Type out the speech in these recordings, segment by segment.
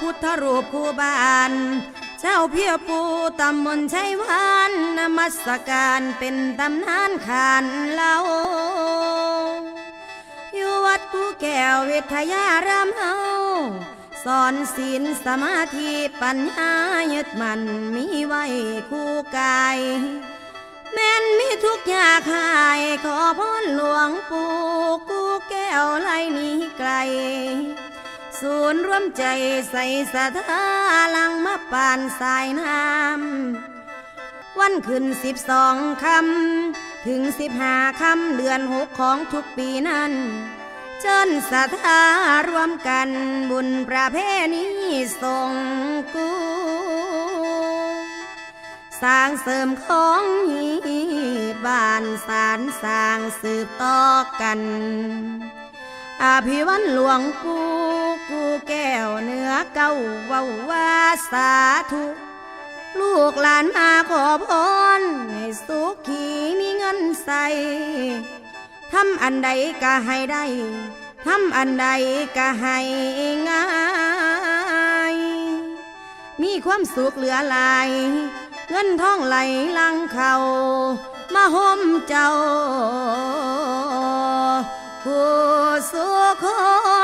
พุทธรูปคู่บ้าน เจ้าเพียปูตำมนชัยวานนมัสการเป็นตำนานขานเล่าอยู่วัดกูแก้ววิทยารามเฮาสอนศีลสมาธิปัญญายึดมันมีไว้คู่กายแม่นมีทุกอยากหายขอพรหลวงปู่กูแก้วไล่นี้ไกล ศูนย์รวมใจใส่สะทาลังมาปานสายน้ำวันขึ้นสิบสองคำ ถึงสิบห้าคำ เดือนหกของทุกปีนั้น เชิญศรัทารวมกันบุญประเพณีส่งกูสร้างเสริมของฮีบ้านสารสร้างสืบต่อกัน อภิวันหลวงปู่กู แก้วเนื้อเก้าเว้าว่าสาธุ ลูกหลานมาขอพรให้สุขีมีเงินใส่ทำอันใดก็ให้ได้ทำอันใดก็ให้ง่าย มีความสุขเหลือหลาย เงินทองไหลลังเขามาห่มเจ้าผู้สุขคน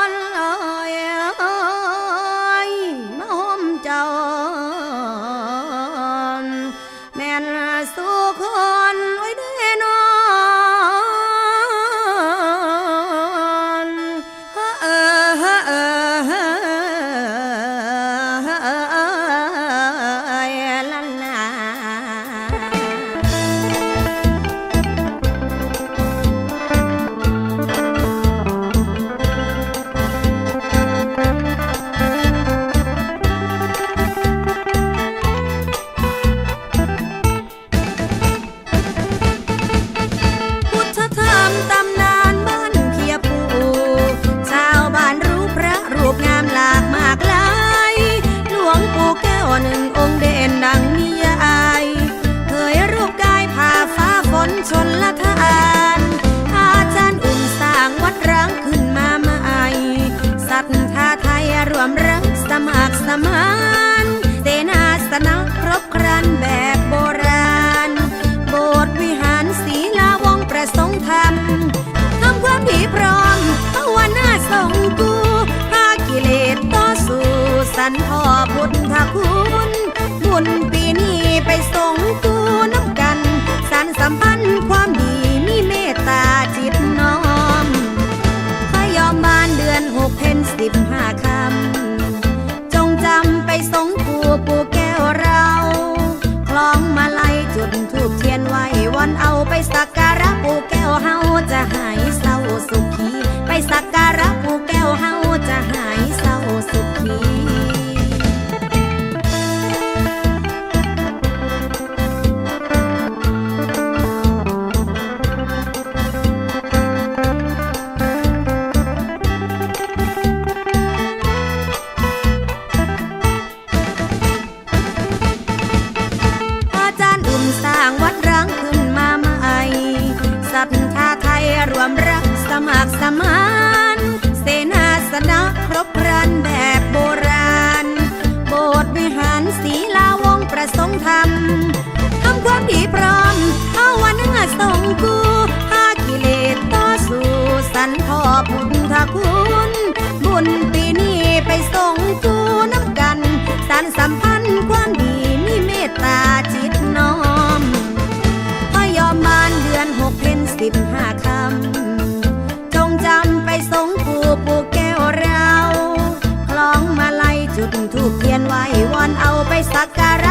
วมรักสมัครสมานเสนาสนะครบครันแบบโบราณ โบสถ์วิหารศีลาวงประสงค์ธรรมทำความดีพร้อม สุขีอาจารย์อุ่นสร้างวัดร้างขึ้นมาใหม่ศรัทธาไทยรวมรักสมัครสมาน สัมพันธ์ความดีมีเมตตาจิตน้อมพยอมบานเดือนหกเพนสิบห้าคำ จงจำไปสงปูปูแก้วเรา คล้องมาลัยจุดทูกเทียนไว้วอนเอาไปสักการะ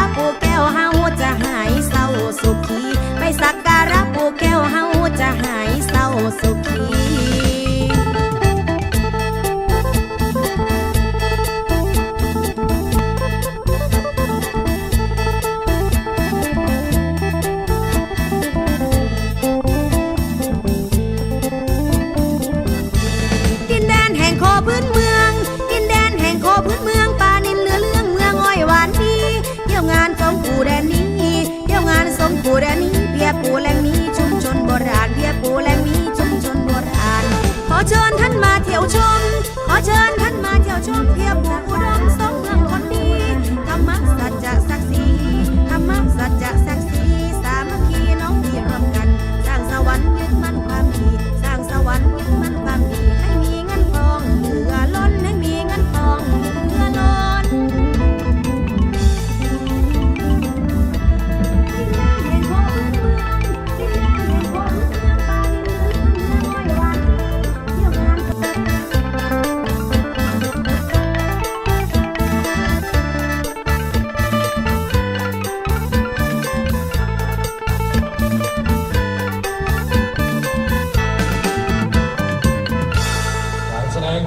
ง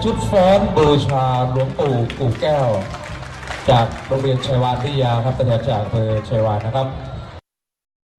ชุดฟ้อนบูชาหลวงปู่กู่แก้ว จากโรงเรียนชัยวานวิทยาครับตัวแทนจากอำเภอชัยวานนะครับ